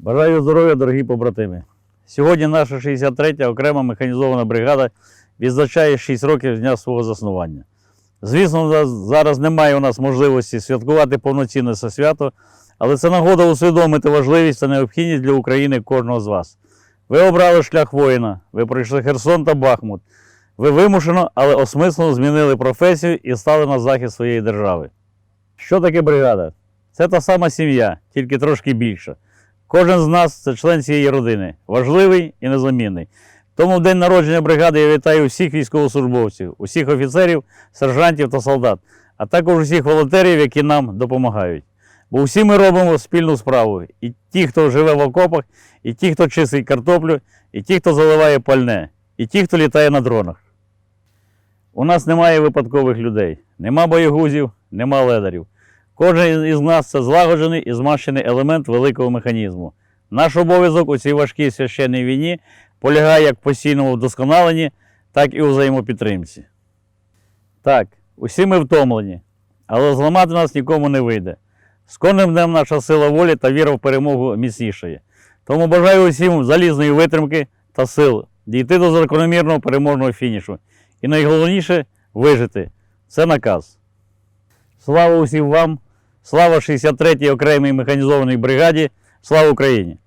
Бажаю здоров'я, дорогі побратими. Сьогодні наша 63-я окрема механізована бригада відзначає 6 років з дня свого заснування. Звісно, зараз немає у нас можливості святкувати повноцінне це свято, але це нагода усвідомити важливість та необхідність для України кожного з вас. Ви обрали шлях воїна, ви пройшли Херсон та Бахмут. Ви вимушено, але осмислено змінили професію і стали на захист своєї держави. Що таке бригада? Це та сама сім'я, тільки трошки більша. Кожен з нас це член цієї родини, важливий і незамінний. Тому в день народження бригади я вітаю всіх військовослужбовців, усіх офіцерів, сержантів та солдат, а також усіх волонтерів, які нам допомагають. Бо всі ми робимо спільну справу. І ті, хто живе в окопах, і ті, хто чистить картоплю, і ті, хто заливає пальне, і ті, хто літає на дронах. У нас немає випадкових людей, нема боєгузів, нема ледарів. Кожен із нас це злагоджений і змащений елемент великого механізму. Наш обов'язок у цій важкій священній війні полягає як в постійному вдосконаленні, так і у взаємопідтримці. Так, усі ми втомлені, але зламати нас нікому не вийде. З кожним днем наша сила волі та віра в перемогу міцнішає. Тому бажаю усім залізної витримки та сил дійти до закономірного переможного фінішу. І найголовніше вижити. Це наказ. Слава усім вам! Слава 63-й окремій механізованій бригаді! Слава Україні!